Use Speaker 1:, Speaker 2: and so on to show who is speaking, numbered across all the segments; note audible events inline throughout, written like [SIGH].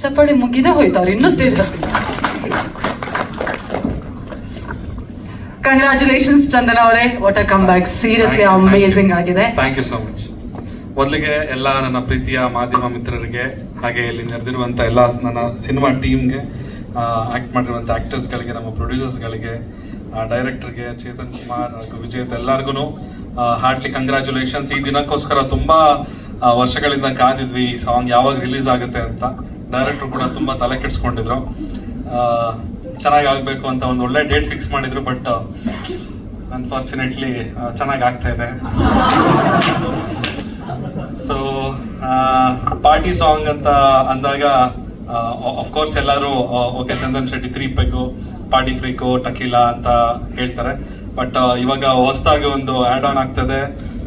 Speaker 1: ಚಪ್ಪಾಳಿ ಮುಗಿದೇ ಹೋಯ್ತು ಅವ್ರು ಇನ್ನೂ ಸ್ಟೇಜ್ ಕಂಗ್ರಾಚುಲೇಷನ್ಸ್ ಚಂದನ ಅವರೇ. What a comeback seriously amazing ಆಗಿದೆ.
Speaker 2: ಥ್ಯಾಂಕ್ ಯು ಸೋ ಮಚ್ ಮೊದಲಿಗೆ ಎಲ್ಲ ನನ್ನ ಪ್ರೀತಿಯ ಮಾಧ್ಯಮ ಮಿತ್ರರಿಗೆ ಹಾಗೆ ಇಲ್ಲಿ ನೆರೆದಿರುವಂಥ ಎಲ್ಲ ನನ್ನ ಸಿನಿಮಾ ಟೀಮ್ಗೆ ಆ್ಯಕ್ಟ್ ಮಾಡಿರುವಂಥ ಆ್ಯಕ್ಟರ್ಸ್ಗಳಿಗೆ ನಮ್ಮ ಪ್ರೊಡ್ಯೂಸರ್ಸ್ಗಳಿಗೆ ಡೈರೆಕ್ಟರ್ಗೆ ಚೇತನ್ ಕುಮಾರ್ ಹಾಗೂ ವಿಜೇತ್ ಎಲ್ಲರಿಗೂ ಹಾರ್ಟ್ಲಿ ಕಂಗ್ರ್ಯಾಚುಲೇಷನ್ಸ್ ಈ ದಿನಕ್ಕೋಸ್ಕರ ತುಂಬ ವರ್ಷಗಳಿಂದ ಕಾದಿದ್ವಿ. ಈ ಸಾಂಗ್ ಯಾವಾಗ ರಿಲೀಸ್ ಆಗುತ್ತೆ ಅಂತ. ಡೈರೆಕ್ಟ್ರು ಕೂಡ ತುಂಬ ತಲೆ ಕೆಡಿಸ್ಕೊಂಡಿದ್ರು. ಚೆನ್ನಾಗಿ ಆಗಬೇಕು ಅಂತ ಒಂದು ಒಳ್ಳೆ ಡೇಟ್ ಫಿಕ್ಸ್ ಮಾಡಿದ್ರು ಬಟ್ ಅನ್ಫಾರ್ಚುನೇಟ್ಲಿ ಚೆನ್ನಾಗಿ ಆಗ್ತಾ ಇದೆ. ಸೊ ಪಾರ್ಟಿ ಸಾಂಗ್ ಅಂತ ಅಂದಾಗ ಕೋರ್ಸ್ ಎಲ್ಲರೂ okay Chandan Shetty three peg party freak tequila ಅಂತ ಹೇಳ್ತಾರೆ. ಬಟ್ ಇವಾಗ ಹೊಸದಾಗಿ ಒಂದು ಆ್ಯಡ್ ಆನ್ ಆಗ್ತದೆ.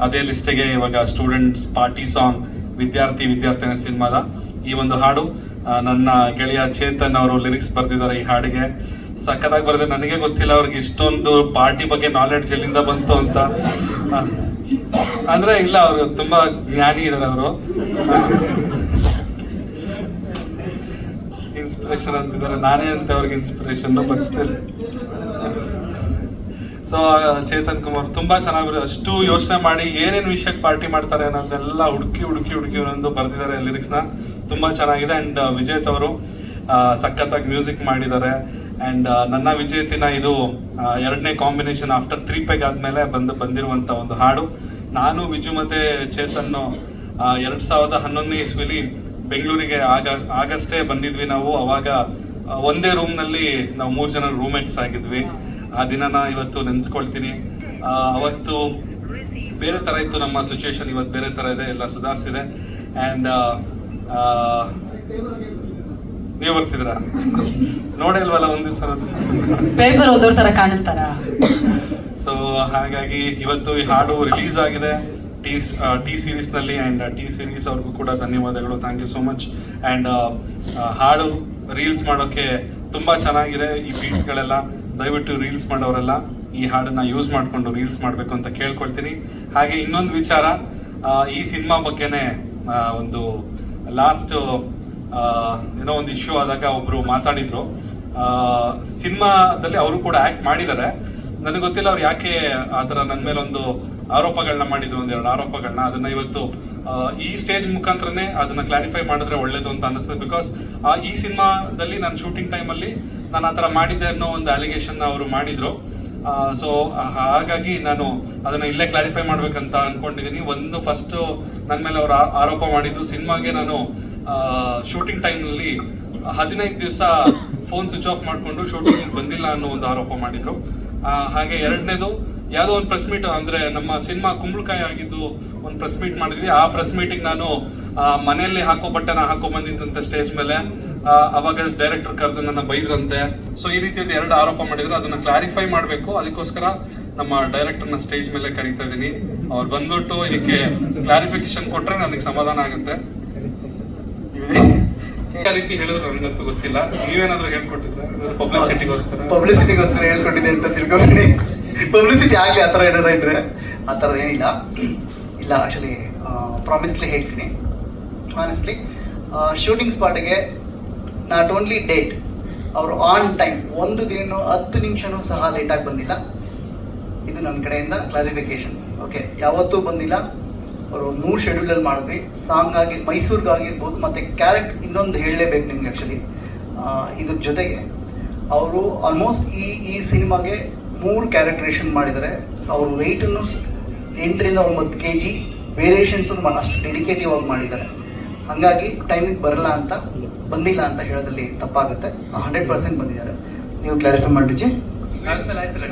Speaker 2: ಅದೇ ಲಿಸ್ಟಿಗೆ ಇವಾಗ ಸ್ಟೂಡೆಂಟ್ಸ್ ಪಾರ್ಟಿ ಸಾಂಗ್ ವಿದ್ಯಾರ್ಥಿ, ವಿದ್ಯಾರ್ಥಿನ ಸಿನಿಮಾದ ಈ ಒಂದು ಹಾಡು. ನನ್ನ ಗೆಳೆಯ ಚೇತನ್ ಅವರು ಲಿರಿಕ್ಸ್ ಬರೆದಿದ್ದಾರೆ ಈ ಹಾಡಿಗೆ. ಸಖತ್ತಾಗಿ ಬರೆದಿದ್ದಾರೆ. ನನಗೆ ಗೊತ್ತಿಲ್ಲ ಅವ್ರಿಗೆ ಇಷ್ಟೊಂದು ಪಾರ್ಟಿ ಬಗ್ಗೆ ನಾಲೆಡ್ಜ್ ಎಲ್ಲಿಂದ ಬಂತು ಅಂತ. ಅಂದ್ರೆ ಇಲ್ಲ ಅವರು ತುಂಬಾ ಜ್ಞಾನಿ ಇದಾರೆ ಅವರು. ಇನ್ಸ್ಪಿರೇಷನ್ ಅಂತಿದ್ದಾರೆ. ನಾನೇ ಅಂತ ಅವ್ರಿಗೆ inspiration but so Chetan Kumar, ತುಂಬಾ ಚೆನ್ನಾಗಿ ಅಷ್ಟು ಯೋಚನೆ ಮಾಡಿ ಏನೇನು ವಿಷಯಕ್ಕೆ ಪಾರ್ಟಿ ಮಾಡ್ತಾರೆ ಅನ್ನೋದೆಲ್ಲ ಹುಡುಕಿ ಹುಡುಕಿ ಹುಡುಕಿ ಒಂದೊಂದು ಬರೆದಿದ್ದಾರೆ ಲಿರಿಕ್ಸ್ನ ತುಂಬಾ ಚೆನ್ನಾಗಿದೆ. ಅಂಡ್ ವಿಜೇತ್ ಅವರು ಸಖತ್ತಾಗಿ ಮ್ಯೂಸಿಕ್ ಮಾಡಿದ್ದಾರೆ. ಅಂಡ್ ನನ್ನ ವಿಜೇತಿನ ಇದು ಎರಡನೇ ಕಾಂಬಿನೇಷನ್ ಆಫ್ಟರ್ ತ್ರೀ ಪೆಗ್ ಆದಮೇಲೆ ಬಂದು, ಬಂದಿರುವಂತ ಒಂದು ಹಾಡು. ನಾನು, ವಿಜು ಮತ್ತೆ ಚೇತನ್ ಎರಡು ಸಾವಿರದ ಹನ್ನೊಂದನೇ ಇಸ್ವಿಲಿ ಬೆಂಗಳೂರಿಗೆ ಆಗ, ಆಗಷ್ಟೇ ಬಂದಿದ್ವಿ ನಾವು. ಅವಾಗ ಒಂದೇ ರೂಮ್ನಲ್ಲಿ ನಾವು ಮೂರು ಜನ ರೂಮ್ಮೇಟ್ಸ್ ಆಗಿದ್ವಿ. ಆ ದಿನನ ಇವತ್ತು ನೆನೆಸ್ಕೊಳ್ತೀನಿ. ಅವತ್ತು ಬೇರೆ ತರ ಇತ್ತು ನಮ್ಮ ಸಿಚುವೇಶನ್ ಇವತ್ತು ಬೇರೆ ತರ ಇದೆ. ಎಲ್ಲ ಸುಧಾರಿಸಿದೆ. ಅಂಡ್ ನೀವು ಬರ್ತಿದ್ರ ನೋಡೇ ಇಲ್ವಲ್ಲ ಒಂದ್ ದಿವಸ
Speaker 1: ಪೇಪರ್ ಓದೋರ್ ತರ ಕಾಣಿಸ್ತಾರ?
Speaker 2: ಸೊ ಹಾಗಾಗಿ ಇವತ್ತು ಈ ಹಾಡು ರಿಲೀಸ್ ಆಗಿದೆ. ಟಿ ಟಿ ಸೀರೀಸ್ನಲ್ಲಿ ಅಂಡ್ ಟಿ ಸೀರೀಸ್ ಅವ್ರಿಗೂ ಕೂಡ ಧನ್ಯವಾದಗಳು. Thank you so much and ಹಾಡು ರೀಲ್ಸ್ ಮಾಡೋಕ್ಕೆ ತುಂಬ ಚೆನ್ನಾಗಿದೆ ಈ ಬೀಟ್ಸ್ಗಳೆಲ್ಲ ದಯವಿಟ್ಟು ರೀಲ್ಸ್ ಮಾಡೋರೆಲ್ಲ ಈ ಹಾಡನ್ನ ಯೂಸ್ ಮಾಡಿಕೊಂಡು ರೀಲ್ಸ್ ಮಾಡಬೇಕು ಅಂತ ಕೇಳ್ಕೊಳ್ತೀನಿ. ಹಾಗೆ ಇನ್ನೊಂದು ವಿಚಾರ ಈ ಸಿನಿಮಾ ಬಗ್ಗೆನೇ ಒಂದು ಲಾಸ್ಟ್ ಏನೋ ಒಂದು ಇಶ್ಯೂ ಆದಾಗ ಒಬ್ರು ಮಾತಾಡಿದ್ರು. ಸಿನಿಮಾದಲ್ಲಿ ಅವರು ಕೂಡ ಆಕ್ಟ್ ಮಾಡಿದ್ದಾರೆ. ನನಗೆ ಗೊತ್ತಿಲ್ಲ ಅವ್ರು ಯಾಕೆ ಆ ಥರ ನನ್ನ ಮೇಲೆ ಒಂದು ಆರೋಪಗಳನ್ನ ಮಾಡಿದ್ರು ಒಂದೆರಡು ಆರೋಪಗಳನ್ನ. ಅದನ್ನ ಇವತ್ತು ಈ ಸ್ಟೇಜ್ ಮುಖಾಂತರನೇ ಅದನ್ನ ಕ್ಲಾರಿಫೈ ಮಾಡಿದ್ರೆ ಒಳ್ಳೇದು ಅಂತ ಅನಿಸ್ತದೆ ಬಿಕಾಸ್ ಈ ಸಿನಿಮಾದಲ್ಲಿ ನಾನು ಶೂಟಿಂಗ್ ಟೈಮಲ್ಲಿ ನಾನು ಆ ಥರ ಮಾಡಿದ್ದೆ ಅನ್ನೋ ಒಂದು ಅಲಿಗೇಷನ್ ಅವರು ಮಾಡಿದ್ರು. ಸೊ ಹಾಗಾಗಿ ನಾನು ಅದನ್ನ ಇಲ್ಲೇ ಕ್ಲಾರಿಫೈ ಮಾಡ್ಬೇಕಂತ ಅನ್ಕೊಂಡಿದ್ದೀನಿ ಒಂದು ಫಸ್ಟ್ ನನ್ನ ಮೇಲೆ ಅವರು ಆರೋಪ ಮಾಡಿದ್ದು ಸಿನಿಮಾಗೆ ನಾನು ಶೂಟಿಂಗ್ ಟೈಮ್ನಲ್ಲಿ ಹದಿನೈದು ದಿವಸ ಫೋನ್ ಸ್ವಿಚ್ ಆಫ್ ಮಾಡಿಕೊಂಡು ಶೂಟಿಂಗ್ ಬಂದಿಲ್ಲ ಅನ್ನೋ ಒಂದು ಆರೋಪ ಮಾಡಿದ್ರು. ಹಾಗೆ ಎರಡನೇದು ಯಾವುದೋ ಒಂದು ಪ್ರೆಸ್ ಮೀಟ್ ಅಂದ್ರೆ ನಮ್ಮ ಸಿನಿಮಾ ಕುಂಬಳಕಾಯಿ ಆಗಿದ್ದು ಒಂದು ಪ್ರೆಸ್ ಮೀಟ್ ಮಾಡಿದ್ವಿ. ಆ ಪ್ರೆಸ್ ಮೀಟಿಂಗ್ ನಾನು ಮನೆಯಲ್ಲಿ ಹಾಕೋ ಬಟ್ಟೆನ ಹಾಕೋ ಬಂದಿದ್ದಂತ ಸ್ಟೇಜ್ ಮೇಲೆ. ಅವಾಗ ಡೈರೆಕ್ಟರ್ ಕರೆದು ನನ್ನ ಬೈದ್ರಂತೆ. ಸೊ ಈ ರೀತಿ ಎರಡು ಆರೋಪ ಮಾಡಿದ್ರೆ. ಅದನ್ನ ಕ್ಲಾರಿಫೈ ಮಾಡಬೇಕು. ಅದಕ್ಕೋಸ್ಕರ ನಮ್ಮ ಡೈರೆಕ್ಟರ್ನ ಸ್ಟೇಜ್ ಮೇಲೆ ಕರೀತಾ ಇದ್ದೀನಿ. ಅವ್ರು ಬಂದ್ಬಿಟ್ಟು ಇದಕ್ಕೆ ಕ್ಲಾರಿಫಿಕೇಶನ್ ಕೊಟ್ರೆ ನನಗೆ ಸಮಾಧಾನ ಆಗುತ್ತೆ. ಯಾವ ರೀತಿ ಹೇಳಿದ್ರು ನನಗಂತೂ ಗೊತ್ತಿಲ್ಲ. ನೀವೇನಾದ್ರೂ ಹೇಳ್ಕೊಟ್ಟಿದ್ರೆ? ಪಬ್ಲಿಸಿಟಿಗೋಸ್ಕರ
Speaker 3: ಪಬ್ಲಿಸಿಟಿಗೋಸ್ಕರ ಹೇಳ್ಕೊಟ್ಟಿದೆ ಅಂತ ತಿಳ್ಕೊಂಡಿ ಪಬ್ಲಿಸಿಟಿ ಆಗಲಿ ಆ ಥರ ಏನಾರ ಇದ್ರೆ ಆ ಏನಿಲ್ಲ. ಇಲ್ಲ ಆಕ್ಚುಲಿ ಪ್ರಾಮಿಸ್ಲಿ ಹೇಳ್ತೀನಿ. ಆನೆಸ್ಟ್ಲಿ ಶೂಟಿಂಗ್ ಸ್ಪಾಟಿಗೆ ನಾಟ್ ಓನ್ಲಿ ಡೇಟ್ ಅವರು ಆನ್ ಟೈಮ್ ಒಂದು ದಿನನೂ ಹತ್ತು ನಿಮಿಷನೂ ಸಹ ಲೇಟಾಗಿ ಬಂದಿಲ್ಲ. ಇದು ನನ್ನ ಕಡೆಯಿಂದ ಕ್ಲಾರಿಫಿಕೇಶನ್ ಓಕೆ ಯಾವತ್ತೂ ಬಂದಿಲ್ಲ. ಅವರು ಮೂರು ಶೆಡ್ಯೂಲಲ್ಲಿ ಮಾಡಿದ್ವಿ. ಸಾಂಗ್ ಆಗಿ ಮೈಸೂರಿಗಾಗಿರ್ಬೋದು ಮತ್ತು ಕ್ಯಾರೆಕ್ಟ್ ಇನ್ನೊಂದು ಹೇಳಲೇಬೇಕು ನಿಮ್ಗೆ ಆ್ಯಕ್ಚುಲಿ ಇದ್ರ ಜೊತೆಗೆ ಅವರು ಆಲ್ಮೋಸ್ಟ್ ಈ ಈ ಸಿನಿಮಾಗೆ ಮೂರು ಕ್ಯಾರೆಕ್ಟ್ರೇಷನ್ ಮಾಡಿದ್ದಾರೆ. ಸೊ ಅವ್ರ ವೆಯ್ಟನ್ನು ಎಂಟರಿಂದ ಒಂಬತ್ತು ಕೆ ಜಿ ವೇರಿಯೇಷನ್ಸನ್ನು ಅಷ್ಟು ಡೆಡಿಕೇಟಿವ್ ಆಗಿ ಮಾಡಿದ್ದಾರೆ. ಹಾಗಾಗಿ ಟೈಮಿಗೆ ಬರಲ್ಲ ಅಂತ ಬಂದಿಲ್ಲ ಅಂತ ಹೇಳೋದ್ರಲ್ಲಿ ತಪ್ಪಾಗುತ್ತೆ. ಹಂಡ್ರೆಡ್ ಪರ್ಸೆಂಟ್ ಬಂದಿದ್ದಾರೆ. ನೀವು ಕ್ಲಾರಿಫೈ ಮಾಡಿಜಿ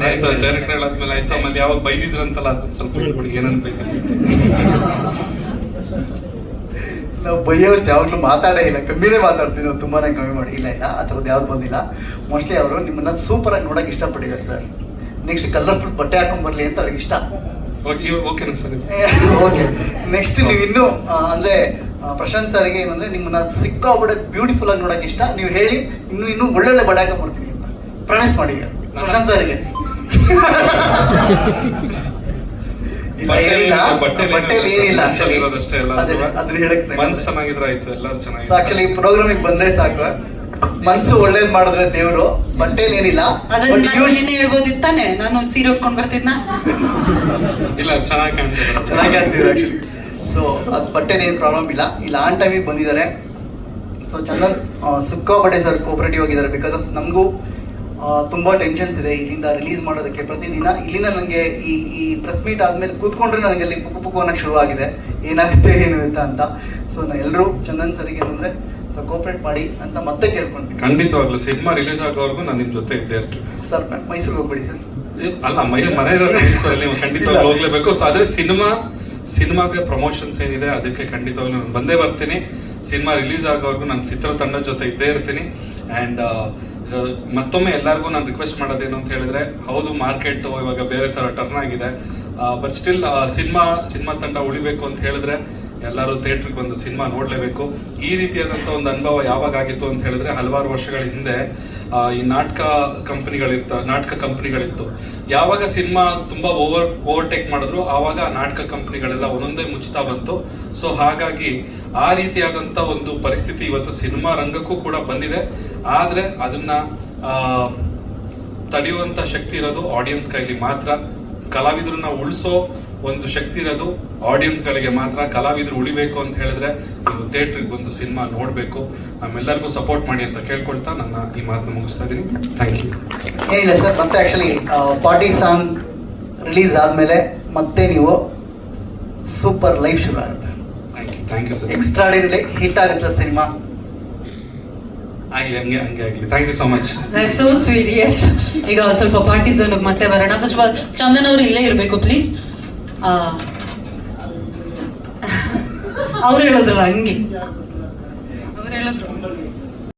Speaker 2: ಆಯ್ತು ಡೈರೆಕ್ಟರ್ ಹೇಳಾದ್ಮೇಲೆ ಆಯ್ತು. ಆಮೇಲೆ ಯಾವಾಗ ಬೈದಿದ್ರಂತಲ್ಲ ಅದನ್ನ ಸ್ವಲ್ಪ ಹೇಳ್ಬಿಡಿ ಏನಂತ
Speaker 3: ನಾವು ಬೈಯೋಷ್ಟು ಯಾವಾಗಲೂ ಮಾತಾಡೇ ಇಲ್ಲ. ಕಮ್ಮಿನೇ ಮಾತಾಡ್ತೀವಿ ನಾವು ತುಂಬಾನೇ ಕಮ್ಮಿ ಮಾಡಿ. ಇಲ್ಲ ಇಲ್ಲ ಆ ಥರದ್ದು ಯಾವ್ದು ಬಂದಿಲ್ಲ. ಮೋಸ್ಟ್ಲಿ ಅವರು ನಿಮ್ಮನ್ನ ಸೂಪರಾಗಿ ನೋಡೋಕೆ ಇಷ್ಟಪಟ್ಟಿದ್ದಾರೆ ಸರ್ ನೆಕ್ಸ್ಟ್ ಕಲರ್ಫುಲ್ ಬಟ್ಟೆ ಹಾಕೊಂಡ್ ಬರಲಿ ಅಂತ ಅವ್ರಿಗೆ ಇಷ್ಟ.
Speaker 2: Okay sir.
Speaker 3: ಓಕೆ ನೆಕ್ಸ್ಟ್ ನೀವು ಇನ್ನೂ ಅಂದ್ರೆ ಪ್ರಶಾಂತ್ ಸಾರಿಗೆ ಏನಂದ್ರೆ ನಿಮ್ಮನ್ನ ಸಿಕ್ಕಾಪಟ್ಟೆ ಬ್ಯೂಟಿಫುಲ್ ಆಗಿ ನೋಡಕ್ ಇಷ್ಟ. ನೀವು ಹೇಳಿ ಇನ್ನು ಇನ್ನು ಒಳ್ಳೊಳ್ಳೆ ಬಡಾಕ ಮಾಡ್ತೀನಿ ಅಂತ. ಪ್ರಾಮಿಸ್ ಮಾಡಿ. ಈಗ ಪ್ರಶಾಂತ್ ಸರ್ಗೆ. [LAUGHS] ಇಲ್ಲ ಏನಿಲ್ಲ.
Speaker 2: ಬಟ್ಟೆಲಿ
Speaker 3: ಏನಿಲ್ಲ ಆಕ್ಚುಲಿ ಅದನ್ನ ಹೇಳಕ್
Speaker 2: ಮನ್ಸು. ಚೆನ್ನಾಗಿದ್ರೆ ಆಯ್ತು ಎಲ್ಲರೂ ಚೆನ್ನಾಗಿ
Speaker 3: ಆಕ್ಚುಲಿ ಪ್ರೋಗ್ರಾಮಿಗೆ ಬಂದ್ರೆ ಸಾಕು. ಮನ್ಸು ಒಳ್ಳೇದ್ ಮಾಡಿದ್ರೆ ದೇವ್ರು ಬಟ್ಟೆಲಿ ಏನಿಲ್ಲ
Speaker 1: ಅದನ್ನ
Speaker 3: But
Speaker 1: ನಾನು ಸೀರೆ ಉಟ್ಕೊಂಡ್ ಬರ್ತಿದ್ನ?
Speaker 2: ಇಲ್ಲ ಚೆನ್ನಾಗಿ ಕಾಣ್ತಿದ್ರು
Speaker 3: ಚೆನ್ನಾಗಿ ಆಗ್ತಿದ್ರು ಆಕ್ಚುಲಿ ಸೊ ಅದು ಬಟ್ಟೆದು ಏನು ಪ್ರಾಬ್ಲಮ್ ಇಲ್ಲ. ಇಲ್ಲ ಆನ್ ಟೈಮಿಗೆ ಬಂದಿದ್ದಾರೆ. ಸೊ ಚಂದನ್ ಸಿಕ್ಕಾಪಟ್ಟೆ ಸರ್ ಕೋಪರೇಟಿವ್ ಆಗಿದ್ದಾರೆ ಬಿಕಾಸ್ ಆಫ್ ನಮಗೂ ತುಂಬ ಟೆನ್ಷನ್ಸ್ ಇದೆ ಇಲ್ಲಿಂದ ರಿಲೀಸ್ ಮಾಡೋದಕ್ಕೆ. ಪ್ರತಿದಿನ ಇಲ್ಲಿಂದ ನನಗೆ ಈ ಈ ಪ್ರೆಸ್ ಮೀಟ್ ಆದಮೇಲೆ ಕೂತ್ಕೊಂಡ್ರೆ ನನಗೆ ಅಲ್ಲಿ ಪುಕ್ಕು ಪುಕ್ಕು ಅನ್ನೋಕ್ಕೆ ಶುರುವಾಗಿದೆ ಏನಾಗುತ್ತೆ ಏನು ಅಂತ ಅಂತ. ಸೊ ನಾ ಎಲ್ಲರೂ ಚಂದನ್ ಸರಿಗೆ ಏನಂದರೆ ಸೊ ಕೋಪರೇಟ್ ಮಾಡಿ ಅಂತ ಮತ್ತೆ ಕೇಳ್ಕೊಂತೀನಿ.
Speaker 2: ಖಂಡಿತವಾಗ್ಲೂ ಸಿನಿಮಾ ರಿಲೀಸ್ ಆಗೋವರೆಗೂ ನಾನು ನಿಮ್ಮ ಜೊತೆ ಇದ್ದೇ ಇರ್ತೀನಿ.
Speaker 3: ಸರ್ ಮೈಸೂರಿಗೆ ಹೋಗ್ಬಿಡಿ ಸರ್
Speaker 2: ಅಲ್ಲ ಮೈ ಮನೆ ಇರೋದು ಖಂಡಿತವಾಗ್ಲೂ ಹೋಗ್ಲೇಬೇಕು. ಸೊ ಆದರೆ ಸಿನಿಮಾ ಸಿನಿಮಾಗೆ ಪ್ರಮೋಷನ್ಸ್ ಏನಿದೆ, ಅದಕ್ಕೆ ಖಂಡಿತವಾಗ್ಲೂ ನಾನು ಬಂದೇ ಬರ್ತೀನಿ. ಸಿನಿಮಾ ರಿಲೀಸ್ ಆಗೋವರೆಗೂ ನಾನು ಚಿತ್ರತಂಡದ ಜೊತೆ ಇದ್ದೇ ಇರ್ತೀನಿ. ಆ್ಯಂಡ್ ಮತ್ತೊಮ್ಮೆ ಎಲ್ಲರಿಗೂ ನಾನು ರಿಕ್ವೆಸ್ಟ್ ಮಾಡೋದೇನು ಅಂತ ಹೇಳಿದ್ರೆ, ಹೌದು ಮಾರ್ಕೆಟ್ ಇವಾಗ ಬೇರೆ ಥರ ಟರ್ನ್ ಆಗಿದೆ. ಬಟ್ ಸ್ಟಿಲ್ ಸಿನಿಮಾ ಸಿನಿಮಾ ತಂಡ ಉಳಿಬೇಕು ಅಂತ ಹೇಳಿದ್ರೆ ಎಲ್ಲರೂ ಥಿಯೇಟ್ರಿಗೆ ಬಂದು ಸಿನಿಮಾ ನೋಡಲೇಬೇಕು. ಈ ರೀತಿಯಾದಂಥ ಒಂದು ಅನುಭವ ಯಾವಾಗ ಆಗಿತ್ತು ಅಂತ ಹೇಳಿದ್ರೆ ಹಲವಾರು ವರ್ಷಗಳ ಹಿಂದೆ ಈ ನಾಟಕ ಕಂಪ್ನಿಗಳಿರ್ತ, ನಾಟಕ ಕಂಪ್ನಿಗಳಿತ್ತು. ಯಾವಾಗ ಸಿನಿಮಾ ತುಂಬ ಓವರ್, ಓವರ್ಟೇಕ್ ಮಾಡಿದ್ರು, ಆವಾಗ ನಾಟಕ ಕಂಪ್ನಿಗಳೆಲ್ಲ ಒಂದೊಂದೇ ಮುಚ್ತಾ ಬಂತು. ಸೊ, ಹಾಗಾಗಿ ಆ ರೀತಿಯಾದಂಥ ಒಂದು ಪರಿಸ್ಥಿತಿ ಇವತ್ತು ಸಿನಿಮಾ ರಂಗಕ್ಕೂ ಕೂಡ ಬಂದಿದೆ. ಆದರೆ ಅದನ್ನು ತಡೆಯುವಂಥ ಶಕ್ತಿ ಇರೋದು ಆಡಿಯನ್ಸ್ ಕೈಲಿ ಮಾತ್ರ. ಕಲಾವಿದ್ರನ್ನ ಉಳಿಸೋ ಒಂದು ಶಕ್ತಿ ಇರೋದು ಆಡಿಯನ್ಸ್ಗಳಿಗೆ ಮಾತ್ರ. ಕಲಾವಿದರು ಉಳಿಬೇಕು ಅಂತ ಹೇಳಿದ್ರೆ ನೀವು ಥಿಯೇಟ್ರಿಗೆ ಬಂದು ಸಿನಿಮಾ ನೋಡಬೇಕು. ನಮ್ಮೆಲ್ಲರಿಗೂ ಸಪೋರ್ಟ್ ಮಾಡಿ ಅಂತ ಕೇಳ್ಕೊಳ್ತಾ ನನ್ನ ಈ ಮಾತನ್ನ ಮುಗಿಸ್ತಾ ಇದ್ದೀನಿ. ಥ್ಯಾಂಕ್ ಯು
Speaker 3: ಏನಿಲ್ಲ ಸರ್ ಮತ್ತೆ ಆ್ಯಕ್ಚುಲಿ ಪಾರ್ಟಿ ಸಾಂಗ್ ರಿಲೀಸ್ ಆದಮೇಲೆ ಮತ್ತೆ ನೀವು ಸೂಪರ್ ಲೈಫ್ ಶುರು ಆಗುತ್ತೆ.
Speaker 2: Thank you thank you sir
Speaker 3: extraordinary hit ಆಗುತ್ತೆ ಸಿನಿಮಾ
Speaker 2: ಆಗಲಿ, ಹಂಗೆ ಹಂಗೆ ಆಗಲಿ. Thank you so much
Speaker 1: that so sweet yes ಈಗ ಸ್ವಲ್ಪ ಪಾರ್ಟಿ ಝೋನ್ಗೆ ಮತ್ತೆ ಬರೋಣ. ಫಸ್ಟ್ ಆಫ್ ಆಲ್ ಚಂದನ್ ಅವರು ಇಲ್ಲೇ ಇರಬೇಕು ಪ್ಲೀಸ್ [LAUGHS] ಅವ್ರು ಹೇಳಿದ್ರಲ್ಲ, ಹಂಗೆ. ಅವ್ರು ಹೇಳಿದ್ರು.